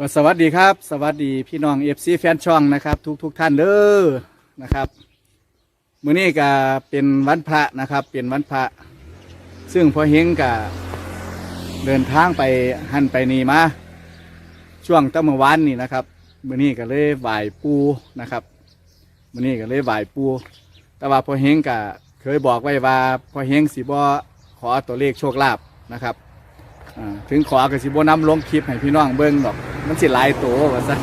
ก็สวัสดีครับ สวัสดีพี่น้องเอฟซีแฟนช่องนะครับ ทุกทุกท่านเด้อนะครับมื้อนี้ก็เป็นวันพระนะครับ เป็นวันพระ ซึ่งพอเฮงก็เดินทางไปหันไปนี่มาช่วงตั้งเมื่อวานนี่นะครับมื้อนี้ก็เลยไหว้ปูนะครับมื้อนี้ก็เลยไหว้ปู แต่ว่าพอเฮงก็เคยบอกไว้ว่าพอเฮงสิบ่ขอตัวเลขโชคลาภนะครับ ถึงขอก็สิบ่นำลงคลิปให้พี่น้องเบิ่งดอก มันสิหลายตัวว่าซั่น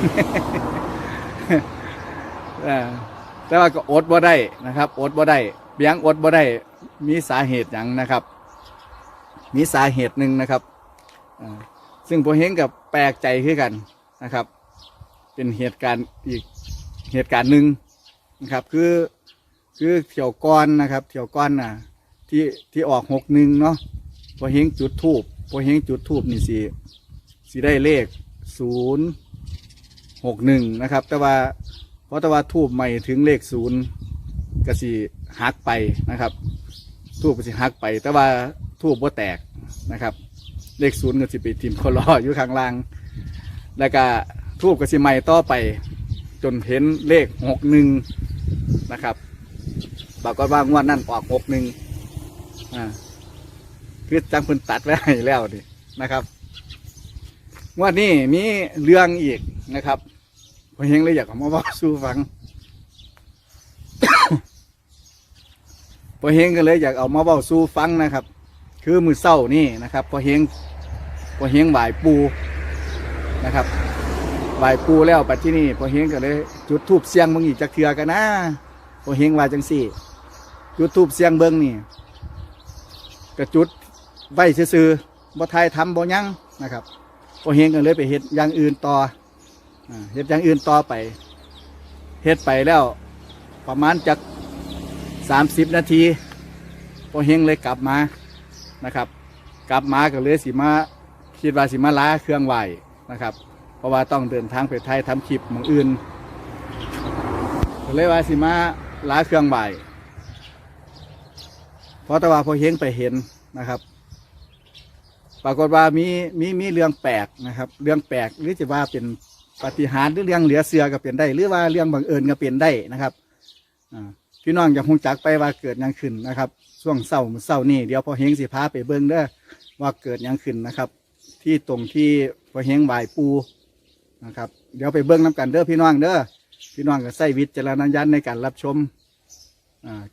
แต่ว่าก็อดบ่ได้นะครับ อดบ่ได้เบียงอดบ่ได้มีสาเหตุหยังนะครับ มีสาเหตุหนึ่งนะครับซึ่งผมเห็นกับแปลกใจคือกันนะครับ เป็นเหตุการณ์อีกเหตุการณ์หนึ่งนะครับ คือคือเที่ยวก้อนนะครับเที่ยวก้อนน่ะที่ที่ออกหกหนึ่งเนาะพอเฮงจุดทูบ พอเฮงจุดทูบนี่สิสิได้เลขศูนย์หกหนึ่งนะครับ แต่ว่าเพราะแต่ว่าทูบใหม่ถึงเลขศูนย์ก็สิหักไปนะครับ ทูบก็สิหักไป แต่ว่าทูบบ่แตกนะครับ เลขศูนย์ก็สิไปทิมคลออยู่ข้างล่าง แล้วก็ทูบก็สิใหม่ต่อไปจนเห็นเลขหกหนึ่งนะครับปรากฏว่างวดนั่นออกหกหนึ่งอ่า คือจังเพิ่นตัดไว้ให้แล้วนี่นะครับงวดนี้มีเรื่องอีกนะครับพอเฮงเลยอยากเอามาบอกสู่ฟังพอเฮงก็เลยอยากเอามาบอกสู่ฟังนะครับ คือมือเศร้านี่นะครับพอเฮงพอเฮงไหวปูนะครับไหวปูแล้วปัจที่นี่พอเฮงก็เลย จุดทูบเสียงเบิ่งอีกจักเทือกันนะพอเฮงว่าจังสี่ จุดทูบเสียงเบิ่งนี่กระจุด ไว้ซื่อๆบ่ทายทำบ่ยังนะครับพอเฮงกันเลยไปเฮ็ดอย่างอื่นต่อเฮ็ดอย่างอื่นต่อไปเฮ็ดไปแล้ว ประมาณจักสามสิบนาทีพอเฮงเลยกลับมานะครับ กลับมาก็เลยสิมาคิดว่าสิมาล้าเครื่องไหวนะครับ เพราะว่าต้องเดินทางไปไทยทำคลิปหมองอื่นก็เลยว่าสิมาล้าเครื่องไหวเพราะแต่ว่าพอเฮงไปเห็นนะครับ ปรากฏว่ามีมีมีเรื่องแปลกนะครับ เรื่องแปลกหรือจะว่าเป็นปฏิหารหรือเรื่องเหลือเสือก็เป็นได้ หรือว่าเรื่องบังเอิญก็เป็นได้นะครับพี่น้องอย่าคงจักไปว่าเกิดยังขึ้นนะครับ ช่วงเศร้าเศร้านี่เดี๋ยวพอเฮงสิพาไปเบิ้งเด้อว่าเกิดยังขึ้นนะครับ ที่ตรงที่พอเฮงไหวปูนะครับ เดี๋ยวไปเบิ้งน้กันเด้อพี่น้องเด้อพี่น้องก็ใส่วิจารณญาณในการรับชม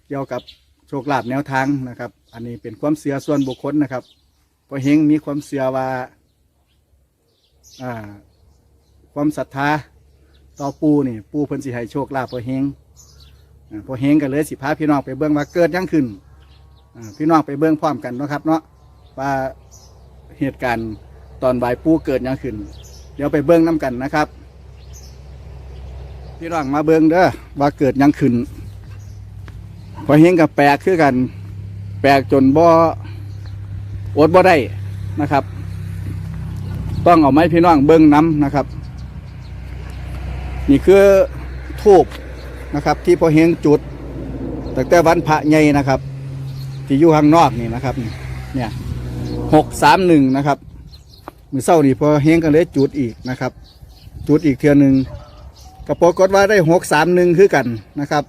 เกี่ยวกับโชคลาภแนวทางนะครับ อันนี้เป็นความเชื่อส่วนบุคคลนะครับ พอเฮงมีความเชื่อว่าความศรัทธาต่อปูนี่ ปูเพิ่นสิให้โชคลาภพอเฮงพอเฮงก็เลยสิพาพี่น้องไปเบิ่งว่าเกิดยังขึ้นพี่น้องไปเบิ่งพร้อมกันนะครับ เนาะว่าเหตุการณ์ตอนบ่ายปูเกิดยังขึ้น เดี๋ยวไปเบิ่งน้กันนะครับ พี่น้องมาเบิ่งเด้อว่าเกิดยังขึ้นพอเฮงกับแปลกคือกัน แปลกจนบ่ อดบ่ได้นะครับ ต้องเอาไม้พี่น้องเบิ้งน้ำนะครับ นี่คือทูบนะครับ ที่พอเฮงจุดตั้งแต่วันพระใหญ่นะครับ ที่อยู่ข้างนอกนี่นะครับ เนี่ยหกสามหนึ่งนะครับมือเศร้านี่พอเฮงกันเลยจุดอีกนะครับ จุดอีกเทือหนึ่งก็ปรากฏว่าได้หกสามหนึ่งคือกันนะครับ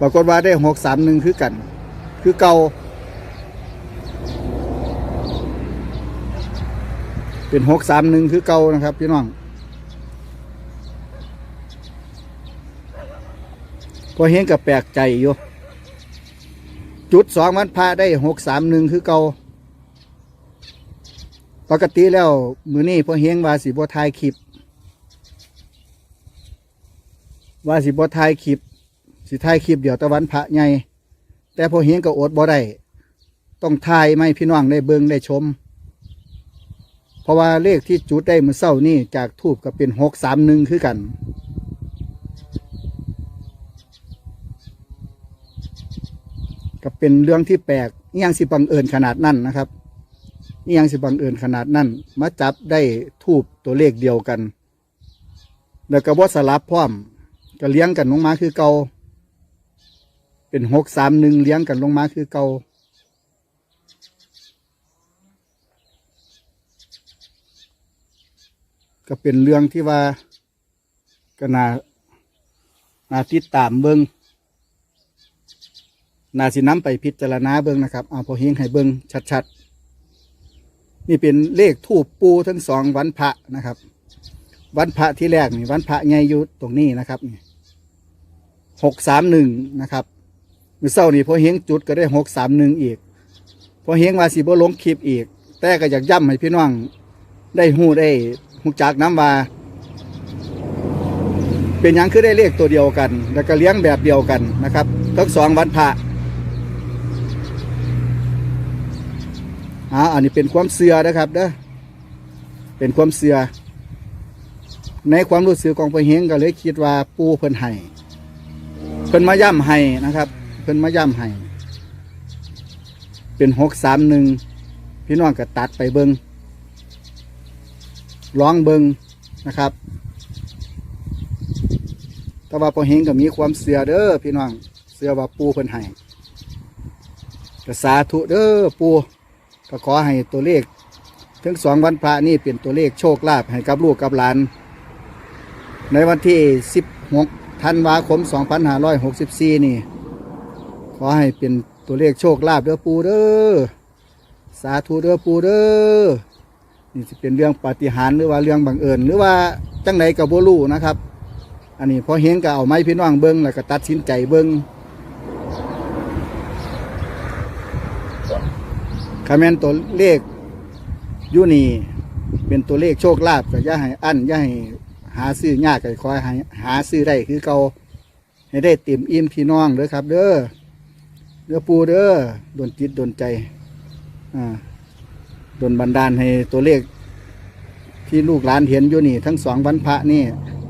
ปรากฏว่าได้หกสามหนึ่งคือกัน คือเก่า เป็นหกสามหนึ่งคือเก่านะครับพี่น้องพอเห็นกับแปลกใจอยู่ จุดสองวันพระได้หกสามหนึ่งคือเก่าปกติแล้ว มือนี้พอเฮงว่าสิบทายคลิปว่าสิบทายคลิป สิทายคลิปเดี๋ยวตะวันพระใหญ่แต่พอเฮงก็อดบ่ได้ ต้องทายไม่พี่น้องได้เบิงได้ชม เพราะว่าเลขที่จุดได้มือเช้านี่จากทูบก็เป็นหกสามหนึ่งคือกันก็เป็นเรื่องที่แปลกยังสิบังเอิญขนาดนั้นนะครับยังสิบังเอิญขนาดนั้น มาจับได้ทูบตัวเลขเดียวกัน แล้วก็บ่สลับพร้อมก็เลี้ยงกันลงมาคือเก่าเป็นหกสามหนึ่งเลี้ยงกันลงมาคือเก่า ก็เป็นเรื่องที่ว่าก็น่าน่าติดตามเบิงน่าสิน้ำไปพิจารณาเบิงนะครับเอาพอเฮงให้เบิงชัดๆ นี่เป็นเลขทูปปูทั้งสองวันพระนะครับ วันพระที่แรกนี่วันพระไงอยู่ตรงนี้นะครับหกสามหนึ่งนะครับมือเศร้านี่พอเฮงจุดก็ได้หกสามหนึ่งอีกพอเฮงว่าสีบ่ลงคลิปอีก แต่ก็อยากย้ำให้พี่น้องได้หูได้ หูจักน้ำว่า เป็นยังคือได้เลขตัวเดียวกัน แล้วก็เลี้ยงแบบเดียวกันนะครับทั้งสองวันพระอ่าอันนี้เป็นความเสื่อนะครับเด้อเป็นความเสื่อในความรู้สึกของพอเฮงก็เลยคิดว่าปูเพิ่นให้เพิ่นมาย่ำให้นะครับ เพิ่นมาย่ำให้เป็นหกสามหนึ่งพี่น้องก็ตัดไปเบิง ร้องเบิงนะครับ แต่ว่าพอเฮงก็มีความเสือเด้อพี่น้องเสือว่าปูเพิ่นให้ก็สาธุเด้อปูก็ขอให้ตัวเลขถึงสองวันพระนี่เป็นตัวเลขโชคลาภให้กับลูกกับหลาน ในวันที่ 16ธันวาคม 2564 นี่ ขอให้เป็นตัวเลขโชคลาภเด้อปูเด้อสาธุเด้อปูเด้อ นี่จะเป็นเรื่องปาฏิหาริย์หรือว่าเรื่องบังเอิญหรือว่าจังไหนกับโบลูนะครับ อันนี้พอเห็นก็เอาไม้พี่น้องเบิ้งแล้วก็ตัดสินใจเบิ้งคาแมนตัวเลขยูนี่เป็นตัวเลขโชคลาภก็ย่าให้อั้นย่าให้หาซื้อยากก็คอยหาหาซื้อได้คือเกาให้ได้เต็มอิ่มพี่น้องเด้อครับ เด้อเด้อปูเด้อโดนจิตโดนใจอ่า ดนบันดาลให้ตัวเลข ที่ลูกหลานเห็นอยู่นี่ ทั้งสองวันพระนี่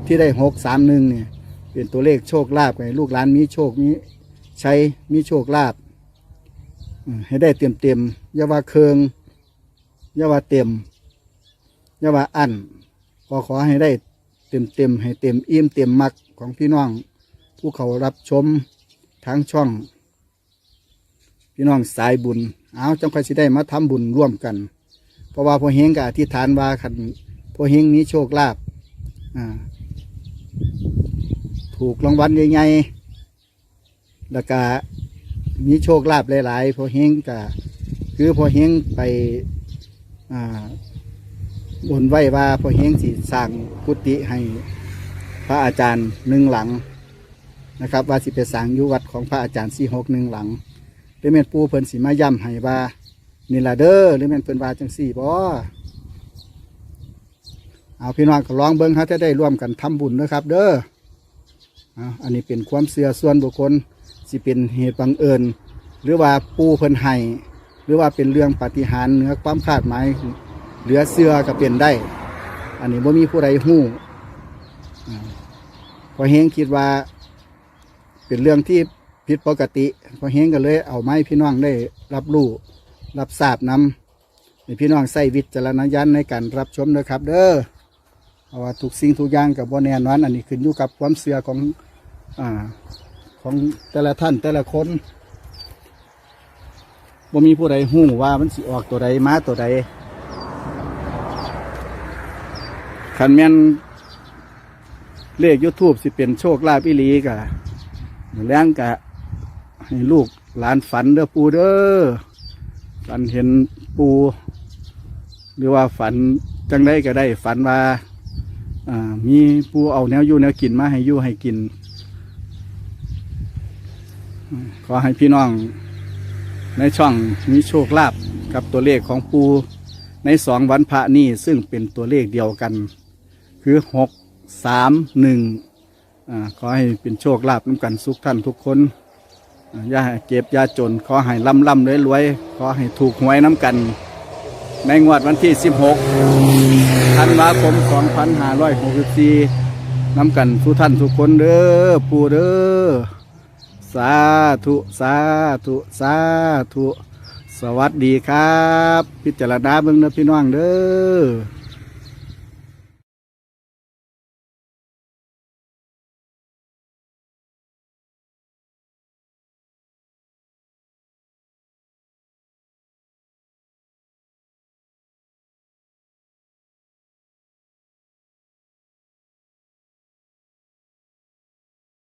ที่ได้หกสามหนึ่งเนี่ยเป็นตัวเลขโชคลาภให้ลูกหลานมีโชคมีใช้มีโชคลาภให้ได้เต็มเต็มยาวาเคืองยาวาเต็มยาวาอันขอขอให้ได้เต็มเต็มให้เต็มอิ่มเต็มมักของพี่น้อง ผู้เขารับชมทางช่อง พี่น้องสายบุญ เอาจังค่อยสิได้มาทำบุญร่วมกัน เพราะว่าพอเฮงกับอธิษฐานว่าคันพอเฮงนี้โชคลาภถูกรางวัลใหญ่ๆแล้วก็มีโชคลาภหลายๆพอเฮงก็คือพอเฮงไปอ่าบนไว้ว่าพอเฮงสิสร้างกุฏิให้พระอาจารย์หนึ่งหลังนะครับ ว่าสิไปสร้างยู่วัดของพระอาจารย์สี่หกหนึ่งหลังหรือแม่นปูเพิ่นสิมาย้ำให้ว่า นี่ละเด้อหรือแม่นเพิ่นว่าจังสี่บ่เอาพี่น้องก็ลองเบิ้งฮะจะได้ร่วมกันทำบุญนะครับ เด้อเอาอันนี้เป็นความเสื่อส่วนบุคคลสิเป็นเหตุบังเอิญหรือว่าปูเพิ่นให้หรือว่าเป็นเรื่องปฏิหารเหนือความคาดหมายเหลือเสือก็เป็นได้ อันนี้บ่มีผู้ใดหู้อ่าพอเฮงคิดว่าเป็นเรื่องที่ผิดปกติพอเฮงก็เลยเอาไม้พี่น้องได้รับรู้ รับทราบนำให้พี่น้องใส่วิจารณญาณในการรับชมนะครับ เด้อเพราะว่าทุกสิ่งทุกอย่างกับบ่แน่นอนอันนี้ขึ้นอยู่กับความเชื่อของอ่าของแต่ละท่านแต่ละคนบ่มีผู้ใดหู้ว่ามันสิออกตัวใดมาตัวใดขันแม่นเลขยูทูบสิเป็นโชคลาภอีหลีกะแรงกะให้ลูกหลานฝันเด้อปูเด้อ ฝันเห็นปูหรือว่าฝันจังได้ก็ได้ ฝันว่าามีผู้เอาแนวอยู่แนวกินมาให้ยู่ให้กิน ขอให้พี่น้องในช่องมีโชคลาภกับตัวเลขของปูในสองวันพระนี่ซึ่งเป็นตัวเลขเดียวกัน คือหกสามหนึ่งขอให้เป็นโชคลาภน้ำกันสุขท่านทุกคน อย่าเก็บยาจน ขอให้ร่ำร่ำรวยรวยขอให้ถูกหวยน้ำกัน ในงวดวันที่ 16ธันวาคม2564น้ำกันทุกท่านทุกคนเด้อปู่เด้อสาธุ สาธุ สาธุ สวัสดีครับ พิจารณาเบิ่งนะพี่น้องเด้อ